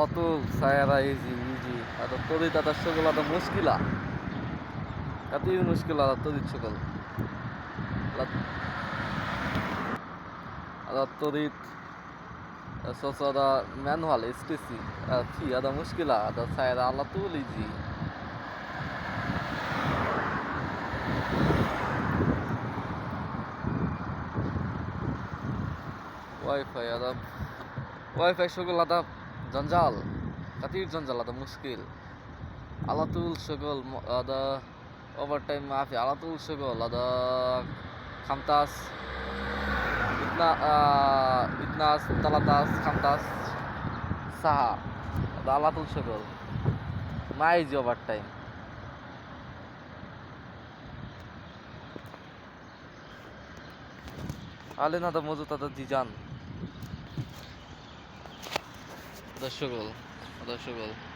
লতুল Saiyaara easy easy আর তরি তাদের সকল আদা মুশকিলা কাতি মুশকিল আদা তরির সকল আদা তরিত সসরা ম্যানুয়াল এসটিসি থি আদা মুশকিলা আদা সায়ারা আল্লাহ তুল ইজি ওয়াইফাই আদা ওয়াইফাই সকল আদা জঞ্জাল, কাতির জঞ্জাল, আদা মুশকিল। আলাতুল সগল আদা ওভার টাইম মাফি, আলাতুল সগল, আদা খামতাস ইতনাস তালাতাস, খামতাস, সাহা, আদা আলাতুল সগল। মাইজ ওভার টাইম আলেন আদা মজুত আদা জিজান। O da şu gol. O da şu gol.